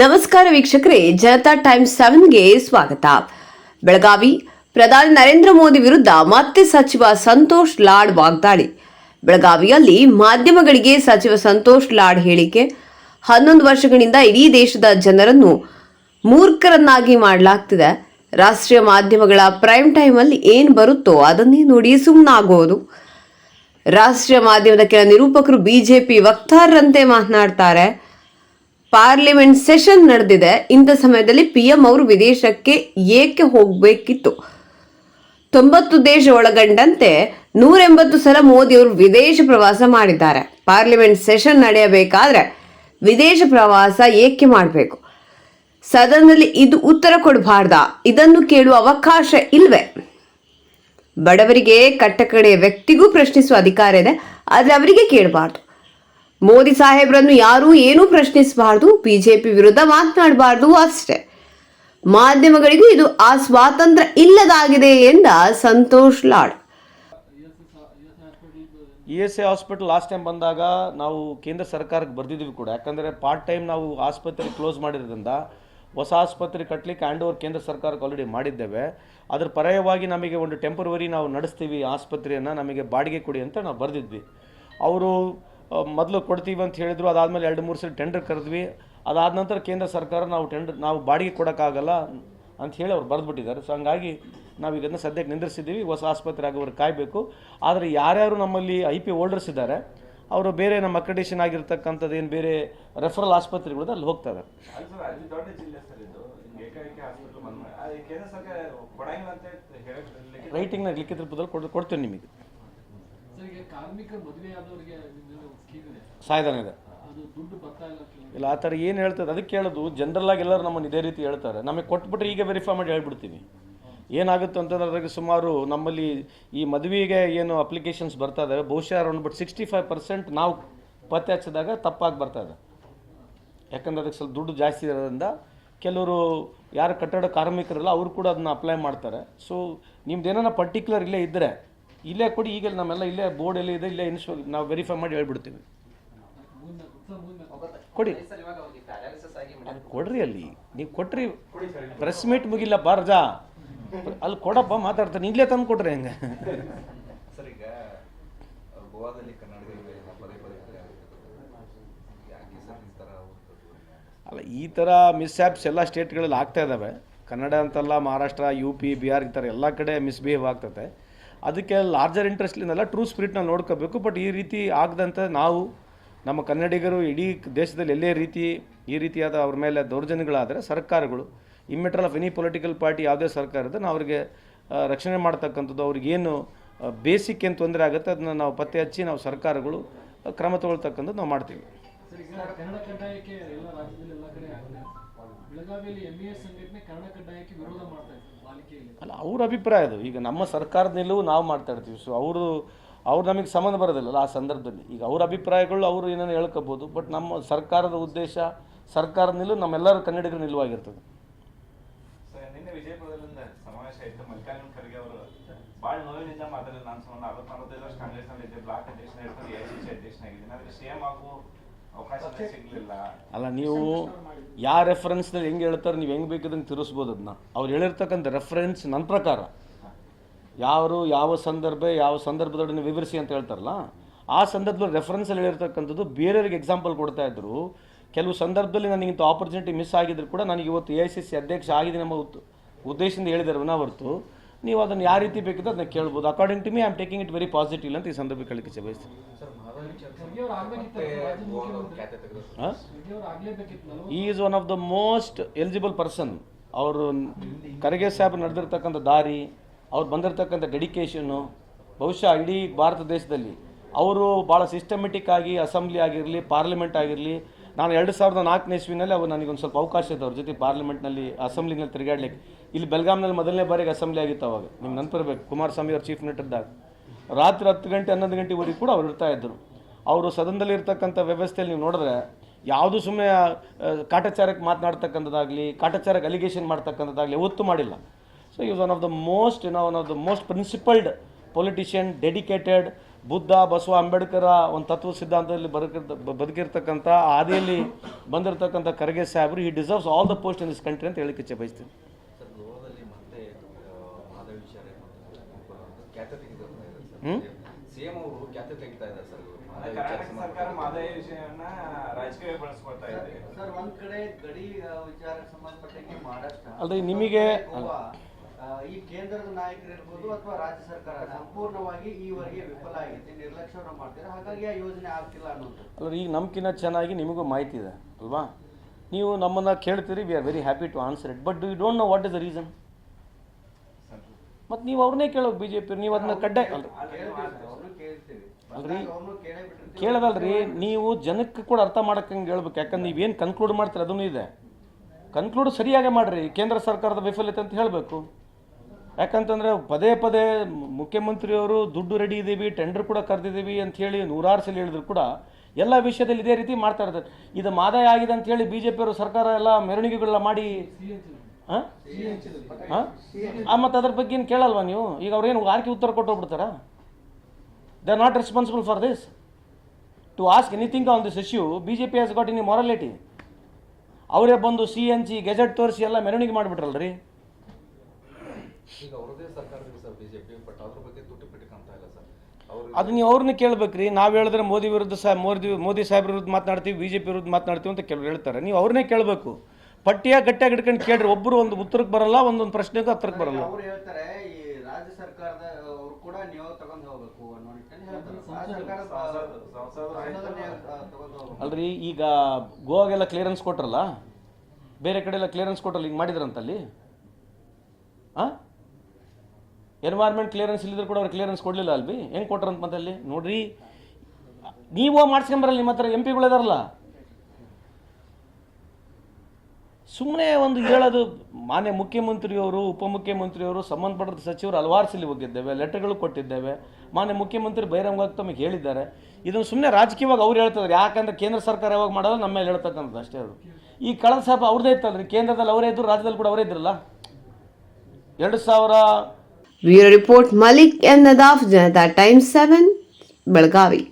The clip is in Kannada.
ನಮಸ್ಕಾರ ವೀಕ್ಷಕರೇ, ಜನತಾ ಟೈಮ್ಸ್ ಸೆವೆನ್ಗೆ ಸ್ವಾಗತ. ಬೆಳಗಾವಿ, ಪ್ರಧಾನಿ ನರೇಂದ್ರ ಮೋದಿ ವಿರುದ್ಧ ಮತ್ತೆ ಸಚಿವ ಸಂತೋಷ್ ಲಾಡ್ ವಾಗ್ದಾಳಿ. ಬೆಳಗಾವಿಯಲ್ಲಿ ಮಾಧ್ಯಮಗಳಿಗೆ ಸಚಿವ ಸಂತೋಷ್ ಲಾಡ್ ಹೇಳಿಕೆ. ಹನ್ನೊಂದು ವರ್ಷಗಳಿಂದ ಇಡೀ ದೇಶದ ಜನರನ್ನು ಮೂರ್ಖರನ್ನಾಗಿ ಮಾಡಲಾಗ್ತಿದೆ. ರಾಷ್ಟ್ರೀಯ ಮಾಧ್ಯಮಗಳ ಪ್ರೈಮ್ ಟೈಮಲ್ಲಿ ಏನು ಬರುತ್ತೋ ಅದನ್ನೇ ನೋಡಿ ಸುಮ್ಮನಾಗೋದು ರಾಷ್ಟ್ರೀಯ ಮಾಧ್ಯಮದ ಕೆಲ ನಿರೂಪಕರು ಬಿಜೆಪಿ ವಕ್ತಾರರಂತೆ ಮಾತನಾಡ್ತಾರೆ. ಪಾರ್ಲಿಮೆಂಟ್ ಸೆಷನ್ ನಡೆದಿದೆ. ಇಂಥ ಸಮಯದಲ್ಲಿ ಪಿ ಎಂ ಅವರು ವಿದೇಶಕ್ಕೆ ಏಕೆ ಹೋಗಬೇಕಿತ್ತು? ತೊಂಬತ್ತು ದೇಶ ಒಳಗೊಂಡಂತೆ ನೂರೆಂಬತ್ತು ಸಲ ಮೋದಿ ಅವರು ವಿದೇಶ ಪ್ರವಾಸ ಮಾಡಿದ್ದಾರೆ. ಪಾರ್ಲಿಮೆಂಟ್ ಸೆಷನ್ ನಡೆಯಬೇಕಾದ್ರೆ ವಿದೇಶ ಪ್ರವಾಸ ಏಕೆ ಮಾಡಬೇಕು? ಸದನದಲ್ಲಿ ಇದು ಉತ್ತರ ಕೊಡಬಾರ್ದ? ಇದನ್ನು ಕೇಳುವ ಅವಕಾಶ ಇಲ್ವೇ? ಬಡವರಿಗೆ ಕಟ್ಟಕಡೆಯ ವ್ಯಕ್ತಿಗೂ ಪ್ರಶ್ನಿಸುವ ಅಧಿಕಾರ ಇದೆ, ಆದರೆ ಅವರಿಗೆ ಕೇಳಬಾರ್ದು. ಮೋದಿ ಸಾಹೇಬ್ರನ್ನು ಯಾರೂ ಏನೂ ಪ್ರಶ್ನಿಸಬಾರ್ದು, ಬಿಜೆಪಿ ವಿರುದ್ಧ ಮಾತನಾಡಬಾರ್ದು ಅಷ್ಟೇ. ಮಾಧ್ಯಮಗಳಿಗೂ ಇದು ಆ ಸ್ವಾತಂತ್ರ್ಯ ಇಲ್ಲದಾಗಿದೆ ಎಂದ Santosh Lad. E S A hospital last time ಬಂದಾಗ ನಾವು ಕೇಂದ್ರ ಸರ್ಕಾರಕ್ಕೆ ಬರೆದಿದ್ವಿ ಕೂಡ. ಯಾಕಂದರೆ ಪಾರ್ಟ್ ಟೈಮ್ ನಾವು ಆಸ್ಪತ್ರೆ ಕ್ಲೋಸ್ ಮಾಡಿರೋದ್ರಿಂದ ಹೊಸ ಆಸ್ಪತ್ರೆ ಕಟ್ಟಲಿಕ್ಕೆ ಹ್ಯಾಂಡ್ ಓವರ್ ಕೇಂದ್ರ ಸರ್ಕಾರಕ್ಕೆ ಆಲ್ರೆಡಿ ಮಾಡಿದ್ದೇವೆ. ಅದ್ರ ಪರ್ಯಾಯವಾಗಿ ನಮಗೆ ಒಂದು ಟೆಂಪರವರಿ ನಾವು ನಡೆಸ್ತೀವಿ ಆಸ್ಪತ್ರೆಯನ್ನು, ನಮಗೆ ಬಾಡಿಗೆ ಕೊಡಿ ಅಂತ ನಾವು ಬರೆದಿದ್ವಿ. ಅವರು ಮೊದಲು ಕೊಡ್ತೀವಿ ಅಂತ ಹೇಳಿದ್ರು ಅದಾದಮೇಲೆ ಎರಡು ಮೂರು ಸಲ ಟೆಂಡರ್ ಕರೆದ್ವಿ. ಅದಾದ ನಂತರ ಕೇಂದ್ರ ಸರ್ಕಾರ ನಾವು ಟೆಂಡರ್ ನಾವು ಬಾಡಿಗೆ ಕೊಡೋಕ್ಕಾಗಲ್ಲ ಅಂತ ಹೇಳಿ ಅವ್ರು ಬರೆದ್ಬಿಟ್ಟಿದ್ದಾರೆ. ಸೊ ಹಂಗಾಗಿ ನಾವು ಇದನ್ನು ಸದ್ಯಕ್ಕೆ ನಿಂದಿರಿಸಿದ್ದೀವಿ. ಹೊಸ ಆಸ್ಪತ್ರೆ ಆಗೋವರೆಗೆ ಕಾಯಬೇಕು. ಆದರೆ ಯಾರ್ಯಾರು ನಮ್ಮಲ್ಲಿ ಐ ಪಿ ಓಲ್ಡರ್ಸ್ ಇದ್ದಾರೆ ಅವರು ಬೇರೆ ನಮ್ಮ ಅಕ್ರೆಡಿಷನ್ ಆಗಿರ್ತಕ್ಕಂಥದ್ದು ಏನು ಬೇರೆ ರೆಫರಲ್ ಆಸ್ಪತ್ರೆಗಳು ಅಲ್ಲಿ ಹೋಗ್ತಾ ಇದ್ದಾರೆ ಅಲ್ಲಿ ಸರ್ ಅಲ್ಲಿ ದೊಡ್ಡ ಜಿಲ್ಲೆ ಸರ್ ಇದು. ಏಕೈಕ ಹಾಸ್ಪಿಟಲ್ ಬಂದ ಅದು ಕೇಂದ್ರ ಸರ್ಕಾರ ಕೊಡಂಗಿಲ್ಲ ಅಂತ ಹೇಳಕ್ಕೆ ರೈಟಿಂಗ್ನಾಗ ಲಿಖಿತ ರೂಪದಲ್ಲಿ ಕೊಡ್ ಕೊಡ್ತೇನೆ ನಿಮಗೆ. ಕಾರ್ಮಿಕರ ಮದುವೆ ಆದವರಿಗೆ ಬರ್ತಾ ಇಲ್ಲ ಆ ಥರ ಏನು ಹೇಳ್ತದೆ? ಅದಕ್ಕೆ ಹೇಳೋದು ಜನರಲ್ ಆಗಿ ಎಲ್ಲರೂ ನಮ್ಮನ್ನು ಇದೇ ರೀತಿ ಹೇಳ್ತಾರೆ. ನಮಗೆ ಕೊಟ್ಬಿಟ್ರೆ ಈಗ ವೆರಿಫೈ ಮಾಡಿ ಹೇಳ್ಬಿಡ್ತೀನಿ. ಏನಾಗುತ್ತೆ ಅಂತಂದ್ರೆ ಅದಕ್ಕೆ ಸುಮಾರು ನಮ್ಮಲ್ಲಿ ಈ ಮದುವೆಗೆ ಏನು ಅಪ್ಲಿಕೇಶನ್ಸ್ ಬರ್ತಾ ಇದ್ದಾವೆ ಬಹುಶಃ around but sixty five percent ನಾವು ಪತ್ತೆ ಹಚ್ಚಿದಾಗ ತಪ್ಪಾಗಿ ಬರ್ತಾ ಇದೆ. ಯಾಕಂದ್ರೆ ಅದಕ್ಕೆ ಸ್ವಲ್ಪ ದುಡ್ಡು ಜಾಸ್ತಿ ಇರೋದ್ರಿಂದ ಕೆಲವರು ಯಾರು ಕಟ್ಟಡ ಕಾರ್ಮಿಕರಲ್ಲ ಅವರು ಕೂಡ ಅದನ್ನ ಅಪ್ಲೈ ಮಾಡ್ತಾರೆ. ಸೊ ನಿಮ್ದು ಏನಾರ ಪರ್ಟಿಕ್ಯುಲರ್ ಇಲ್ಲೇ ಇದ್ದರೆ ಇಲ್ಲೇ ಕೊಡಿ ಈಗ ನಮ್ಮೆಲ್ಲ ಇಲ್ಲೇ ಬೋರ್ಡ್ ಎಲ್ಲ ಇದೆ ಇಲ್ಲೇ ಇನ್ಸ್ ನಾವು ವೆರಿಫೈ ಮಾಡಿ ಹೇಳ್ಬಿಡ್ತೀವಿ. ಕೊಡಿ. ಕೊಡ್ರಿ ಅಲ್ಲಿ. ನೀವು ಕೊಟ್ರಿ ಪ್ರೆಸ್ ಮೀಟ್ ಮುಗಿಲ್ಲ ಬಾರ್ಜಾ. ಅಲ್ಲಿ ಕೊಡಪ್ಪ ಮಾತಾಡ್ತಾನೆ. ಇಲ್ಲೇ ತಂದು ಕೊಟ್ರಿ ಹೆಂಗೆ? ಅಲ್ಲ ಈ ಥರ ಮಿಸ್ಹ್ಯಾಪ್ಸ್ ಎಲ್ಲ ಸ್ಟೇಟ್ಗಳಲ್ಲಿ ಆಗ್ತಾ ಇದ್ದಾವೆ ಕನ್ನಡ ಅಂತಲ್ಲ ಮಹಾರಾಷ್ಟ್ರ ಯು ಪಿ ಬಿಹಾರ್ ಈ ಥರ ಎಲ್ಲ ಕಡೆ ಮಿಸ್ಬಿಹೇವ್ ಆಗ್ತದೆ. ಅದಕ್ಕೆ ಲಾರ್ಜರ್ ಇಂಟ್ರೆಸ್ಟ್ಲಿಂದಲ್ಲ ಟ್ರೂ ಸ್ಪಿರಿಟ್ನ ನೋಡ್ಕೋಬೇಕು. ಬಟ್ ಈ ರೀತಿ ಆಗದಂತ ನಾವು, ನಮ್ಮ ಕನ್ನಡಿಗರು ಇಡೀ ದೇಶದಲ್ಲಿ ಎಲ್ಲೇ ರೀತಿ, ಈ ರೀತಿಯಾದ ಅವ್ರ ಮೇಲೆ ದೌರ್ಜನ್ಯಗಳಾದರೆ ಸರ್ಕಾರಗಳು. Immaterial of any political party ಯಾವುದೇ ಸರ್ಕಾರ ಇದ್ದರೆ ನಾವು ಅವ್ರಿಗೆ ರಕ್ಷಣೆ ಮಾಡ್ತಕ್ಕಂಥದ್ದು ಅವ್ರಿಗೇನು ಬೇಸಿಕ್ ಏನು ತೊಂದರೆ ಆಗುತ್ತೆ, ಅದನ್ನ ನಾವು ಪತ್ತೆ ಹಚ್ಚಿ ನಾವು ಸರ್ಕಾರಗಳು ಕ್ರಮ ತಗೊಳ್ತಕ್ಕಂಥದ್ದು ನಾವು ಮಾಡ್ತೀವಿ. ಕನ್ನಡ ಕಡ್ಡಾಯಕ್ಕೆ ಎಲ್ಲ ರಾಜ್ಯದಲ್ಲಿ ಎಲ್ಲ ಕಡೆ ಆಗಿದೆ. ಬೆಳಗಾವಿಯಲ್ಲಿ ಎಂ ಎಸ್ ಸಂಘಟನೆ ಕನ್ನಡ ಕಡ್ಡಾಯಕ್ಕೆ ವಿರೋಧ ಮಾಡ್ತಾ ಇತ್ತು ಪಾಲಿಕೆಯಲ್ಲಿ. ಅಲ್ಲ ಅವ್ರ ಅಭಿಪ್ರಾಯ ಅದು. ಈಗ ನಮ್ಮ ಸರ್ಕಾರದ ನಿಲುವು ನಾವು ಮಾಡ್ತಾ ಇರ್ತೀವಿ. ಸೊ ಅವರು ಅವ್ರು ನಮಗೆ ಸಂಬಂಧ ಬರೋದಿಲ್ಲಲ್ಲ ಆ ಸಂದರ್ಭದಲ್ಲಿ. ಈಗ ಅವ್ರ ಅಭಿಪ್ರಾಯಗಳು ಅವರು ಏನೇನು ಹೇಳ್ಕೋಬೋದು ಬಟ್ ನಮ್ಮ ಸರ್ಕಾರದ ಉದ್ದೇಶ ಸರ್ಕಾರದ ನಿಲುವು ನಮ್ಮೆಲ್ಲರ ಕನ್ನಡಿಗರ ನಿಲುವಾಗಿರ್ತದೆ. ಸರ್ ನಿನ್ನೆ ವಿಜಯಪುರದಿಂದ ಸಮಾವೇಶ ಇತ್ತು ಮಲ್ಲಿಕಾರ್ಜುನ ಖರ್ಗೆ ಅವರು ಭಾಳ ನೋವಿನಿಂದ ಮಾತಾಡಿದ್ರು. ನಾನು ಸುಮಾರು ನಲವತ್ತು ನಲವತ್ತೈದು ವರ್ಷ ಕಾಂಗ್ರೆಸ್ನಲ್ಲಿ ಇದ್ದೆ ಬ್ಲಾಕ್ ಅಧ್ಯಕ್ಷ ಹಿಡ್ಕೊಂಡು ಎ ಸಿ ಸಿ ಅಧ್ಯಕ್ಷನಾಗಿದ್ದೀನಿ. ನನಗೆ ಸಿ ಎಂ ಸಿಗಲಿಲ್ಲ ಅಲ್ಲ ನೀವು ಯಾವ ರೆಫರೆನ್ಸ್ನಲ್ಲಿ ಹೆಂಗೆ ಹೇಳ್ತಾರೆ ನೀವು ಹೆಂಗೆ ಬೇಕಿದಂಗೆ ತಿರುಸ್ಬೋದು ಅದನ್ನ ಅವ್ರು ಹೇಳಿರ್ತಕ್ಕಂಥ ರೆಫರೆನ್ಸ್ ನನ್ನ ಪ್ರಕಾರ. ಯಾರು ಯಾವ ಸಂದರ್ಭ ಯಾವ ಸಂದರ್ಭದೊಡನೆ ವಿವರಿಸಿ ಅಂತ ಹೇಳ್ತಾರಲ್ಲ ಆ ಸಂದರ್ಭದಲ್ಲಿ ರೆಫರೆನ್ಸಲ್ಲಿ ಹೇಳಿರ್ತಕ್ಕಂಥದ್ದು ಬೇರೆಯವ್ರಿಗೆ ಎಕ್ಸಾಂಪಲ್ ಕೊಡ್ತಾ ಇದ್ರು. ಕೆಲವು ಸಂದರ್ಭದಲ್ಲಿ ನನಗೆ ಇಂಥ ಆಪರ್ಚುನಿಟಿ ಮಿಸ್ ಆಗಿದ್ರು ಕೂಡ ನನಗೆ ಇವತ್ತು ಎ ಐ ಸಿ ಸಿ ಅಧ್ಯಕ್ಷ ಆಗಿದೆ ನಮ್ಮ ಉದ್ದೇಶದಿಂದ ಹೇಳಿದ್ದಾರೆ ವಿನಾ ಹೊರತು ನೀವು ಅದನ್ನು ಯಾವ ರೀತಿ ಬೇಕಿದ್ರೆ ಅದನ್ನ ಕೇಳ್ಬೋದು. According to me I am taking it very positive ಅಂತ ಈ ಸಂದರ್ಭ ಕಳಿಕೆ ಬಯಸ್ತೀನಿ. ಈ is one of the most eligible person ಅವರು ಖರ್ಗೆ ಸಾಹೇಬ್ ನಡೆದಿರ್ತಕ್ಕಂಥ ದಾರಿ ಅವ್ರು ಬಂದಿರತಕ್ಕಂಥ ಡೆಡಿಕೇಶನ್ನು ಬಹುಶಃ ಇಡೀ ಭಾರತ ದೇಶದಲ್ಲಿ ಅವರು ಭಾಳ ಸಿಸ್ಟಮೆಟಿಕ್ ಆಗಿ ಅಸೆಂಬ್ಲಿ ಆಗಿರಲಿ ಪಾರ್ಲಿಮೆಂಟ್ ಆಗಿರಲಿ ನಾನು ಎರಡು ಸಾವಿರದ ನಾಲ್ಕನೇ ಇಸ್ವಿನಲ್ಲಿ ಅವ್ರು ನನಗೊಂದು ಸ್ವಲ್ಪ ಅವಕಾಶ ಇತ್ತು. ಅವ್ರ ಜೊತೆ ಪಾರ್ಲಿಮೆಂಟ್ನಲ್ಲಿ ಅಸೆಂಬ್ಲಿನಲ್ಲಿ ತಿರುಗಾಡ್ಲಿಕ್ಕೆ. ಇಲ್ಲಿ ಬೆಲ್ಗಾಮ್ನಲ್ಲಿ ಮೊದಲನೇ ಬಾರಿಗೆ ಅಸೆಂಬ್ಲಿ ಆಗಿತ್ತು ಅವಾಗ. ನಿಮ್ಗೆ ನೆನಪಿರ್ಬೇಕು ಕುಮಾರಸ್ವಾಮಿ ಅವ್ರು ಚೀಫ್ ಇದ್ದಾಗ. ರಾತ್ರಿ ಹತ್ತು ಗಂಟೆ, ಹನ್ನೊಂದು ಗಂಟೆವರೆಗೂ ಕೂಡ ಅವ್ರು ಇರ್ತಾ ಇದ್ದರು. ಅವರು ಸದನದಲ್ಲಿ ಇರ್ತಕ್ಕಂಥ ವ್ಯವಸ್ಥೆಯಲ್ಲಿ ನೀವು ನೋಡಿದ್ರೆ ಯಾವುದು ಸುಮ್ಮನೆ ಕಾಟಾಚಾರಕ್ಕೆ ಮಾತನಾಡ್ತಕ್ಕಂಥದ್ದಾಗಲಿ, ಕಾಟಾಚಾರಕ್ಕೆ ಅಲಿಗೇಷನ್ ಮಾಡ್ತಕ್ಕಂಥದ್ದಾಗಲಿ ಒತ್ತು ಮಾಡಿಲ್ಲ. So is one of the most no one of the most principled politician dedicated Buddha Basava Ambedkar ಒಂದು ತತ್ವ ಸಿದ್ಧಾಂತದಲ್ಲಿ ಬದುಕಿರ್ತ ಬದುಕಿರ್ತಕ್ಕಂಥ ಆದಿಯಲ್ಲಿ ಬಂದಿರತಕ್ಕಂಥ ಖರ್ಗೆ ಸಾಹೇಬರು ಈ deserves all the post in this country ಅಂತ ಹೇಳಿಕ್ಕೆ ಇಚ್ಛೆ ಬಯಸ್ತೀನಿ. ಮಹಾರಾಷ್ಟ್ರ ಅಲ್ರಿ, ನಿಮಗೆ- ಈ ಕೇಂದ್ರದ ನಾಯಕರಿರ್ಬೋದು ಅಥವಾ ರಾಜ್ಯ ಸರ್ಕಾರ ಸಂಪೂರ್ಣವಾಗಿ ಈವರೆಗೆ ವಿಫಲ ಆಗಿದೆ ನಿರ್ಲಕ್ಷ್ಯವನ್ನು ಮಾಡ್ತಾರೆ ಹಾಗಾಗಿ ಆ ಯೋಜನೆ ಆಗ್ತಿಲ್ಲ ಅನ್ನೋದು. ಅಲ್ಲ ಈಗ ನಮ್ಕಿನ್ನ ಚೆನ್ನಾಗಿ ನಿಮಗೂ ಮಾಹಿತಿ ಇದೆ ಅಲ್ವಾ? ನೀವು ನಮ್ಮನ್ನು ಕೇಳ್ತೀರಿ we are very happy to answer it but you don't know what is the reason ಮತ್ತು ನೀವು ಅವ್ರನ್ನೇ ಕೇಳೋ ಬಿ ಜೆ ಪಿ ನೀವು ಅದನ್ನ ಕಡ್ಡಾಯ ಅಲ್ರಿ? ಕೇಳದಲ್ರಿ ನೀವು ಜನಕ್ಕೆ ಕೂಡ ಅರ್ಥ ಮಾಡೋಕ್ಕಂಗೆ ಹೇಳ್ಬೇಕು. ಯಾಕಂದ್ರೆ ನೀವೇನು ಕನ್ಕ್ಲೂಡ್ ಮಾಡ್ತೀರಿ ಅದನ್ನು ಇದೆ. ಕನ್ಕ್ಲೂಡ್ ಸರಿಯಾಗೇ ಮಾಡಿರಿ. ಕೇಂದ್ರ ಸರ್ಕಾರದ ವಿಫಲತೆ ಅಂತ ಹೇಳಬೇಕು. ಯಾಕಂತಂದರೆ ಪದೇ ಪದೇ ಮುಖ್ಯಮಂತ್ರಿಯವರು ದುಡ್ಡು ರೆಡಿ ಇದ್ದೀವಿ ಟೆಂಡರ್ ಕೂಡ ಕರೆದಿದ್ದೀವಿ ಅಂತ ಹೇಳಿ ನೂರಾರು ಸಲ ಹೇಳಿದ್ರು ಕೂಡ ಎಲ್ಲ ವಿಷಯದಲ್ಲಿ ಇದೇ ರೀತಿ ಮಾಡ್ತಾ ಇರ್ತಾರೆ. ಇದು ಮಾದಾಯ ಆಗಿದೆ ಅಂತ ಹೇಳಿ ಬಿ ಜೆ ಪಿಯವರು ಸರ್ಕಾರ ಎಲ್ಲ ಮೆರವಣಿಗೆಗಳನ್ನ ಮಾಡಿ ಹಾಂ ಮತ್ತು ಅದ್ರ ಬಗ್ಗೆ ಏನು ಕೇಳಲ್ವಾ ನೀವು? ಈಗ ಅವ್ರೇನು ಆರ್ಕೆ ಉತ್ತರ ಕೊಟ್ಟು ಹೋಗ್ಬಿಡ್ತಾರಾ? They are not responsible for this to ask anything on this issue B J P has got in morality ಅವರೇ ಬಂದು ಸಿ ಎನ್ ಜಿ ಗೆಜೆಟ್ ತೋರಿಸಿ ಎಲ್ಲ ಮೆರವಣಿಗೆ ಮಾಡಿಬಿಟ್ರಲ್ರಿ. ಅದು ನೀವು ಅವ್ರನ್ನ ಕೇಳ್ಬೇಕ್ರಿ. ನಾವು ಹೇಳಿದ್ರೆ ಮೋದಿ ವಿರುದ್ಧ ಸಹ ಮೋದಿ ಮೋದಿ ಸಾಹೇಬ್ರ ವಿರುದ್ಧ ಮಾತನಾಡ್ತೀವಿ ಬಿ ಜೆ ಪಿ ವಿರುದ್ಧ ಮಾತನಾಡ್ತೀವಿ ಅಂತ ಕೆಲವರು ಹೇಳ್ತಾರೆ. ನೀವು ಅವ್ರನ್ನೇ ಕೇಳಬೇಕು. ಪಟ್ಟಿಯ ಗಟ್ಟಿಯಾಗಿ ಹಿಡ್ಕೊಂಡು ಕೇಳ್ರಿ. ಒಬ್ಬರು ಒಂದು ಉತ್ತರಕ್ಕೆ ಬರಲ್ಲ ಒಂದೊಂದು ಪ್ರಶ್ನೆಗೂ ಹತ್ರಕ್ಕೆ ಬರಲ್ಲ. ಅವ್ರು ಹೇಳ್ತಾರೆ ಈ ರಾಜ್ಯ ಸರ್ಕಾರದ ಅವರು ಕೂಡ ನೀವು ತಗೊಂಡು ಹೋಗ್ಬೇಕು ಅನ್ನೋ ನಿಟ್ಟಿನಲ್ಲಿ ಹೇಳ್ತಾರೆ. ಆ ಸರ್ಕಾರ ಸಂಸದ್- ಸಂಸದರು ಸಂಸದನ್ನೇ, ತಗೊಂಡು ಹೋಗ್ಬೇಕು? ಅಲ್ರಿ ಈಗ ಗೋವಾಗೆಲ್ಲ ಕ್ಲಿಯರೆನ್ಸ್ ಕೊಟ್ರಲ್ಲ? ಬೇರೆ ಕಡೆ ಎಲ್ಲ ಕ್ಲಿಯರೆನ್ಸ್ ಕೊಟ್ರಲ್ಲ ಹಿಂಗೆ ಮಾಡಿದ್ರಂತಲ್ಲಿ? ಹಾಂ ಎನ್ವೈರ್ಮೆಂಟ್ ಕ್ಲಿಯರೆನ್ಸ್ ಇಲ್ಲಿದ್ರು ಕೂಡ ಅವ್ರು ಕ್ಲಿಯರೆನ್ಸ್ ಕೊಡಲಿಲ್ಲ ಅಲ್ವಿ ಹೆಂಗೆ ಕೊಟ್ರಂತ ಮತ್ತೆ ಅಲ್ಲಿ? ನೋಡ್ರಿ. ನೀವು ಮಾಡಿಸ್ಕೊಂಬರಲ್ಲ ನಿಮ್ಮ ಹತ್ರ ಎಂ ಪಿಗಳಿದಾರಲ್ಲ ಸುಮ್ಮನೆ ಒಂದು ಹೇಳೋದು, ಮಾನ್ಯ ಮುಖ್ಯಮಂತ್ರಿಯವರು, ಉಪಮುಖ್ಯಮಂತ್ರಿಯವರು ಸಂಬಂಧಪಟ್ಟ ಸಚಿವರು ಹಲವಾರು ಸಲ ಹೋಗಿದ್ದೇವೆ ಲೆಟರ್ಗಳು ಕೊಟ್ಟಿದ್ದೇವೆ. ಮಾನ್ಯ ಮುಖ್ಯಮಂತ್ರಿ ಬಹಿರಂಗವಾಗಿ ತಮಗೆ ಹೇಳಿದ್ದಾರೆ. ಇದನ್ನು ಸುಮ್ಮನೆ ರಾಜಕೀಯವಾಗಿ ಅವ್ರು ಹೇಳ್ತಿದ್ದಾರೆ ಯಾಕಂದ್ರೆ ಕೇಂದ್ರ ಸರ್ಕಾರ ಯಾವಾಗ ಮಾಡೋದು ನಮ್ಮ ಮೇಲೆ ಹೇಳ್ತಕ್ಕಂಥದ್ದು ಅಷ್ಟೇ ಅವರು ಈ ಕಳೆದ ಸಭ ಅವ್ರದ್ದೇ ಇತ್ತಲ್ರಿ? ಕೇಂದ್ರದಲ್ಲಿ ಅವರೇ ಇದ್ದರು ರಾಜ್ಯದಲ್ಲಿ ಕೂಡ ಅವರೇ ಇದ್ರಲ್ಲ? ಎರಡು ಸಾವಿರ bureau report Malik N Nadaf Janata Times seven Belagavi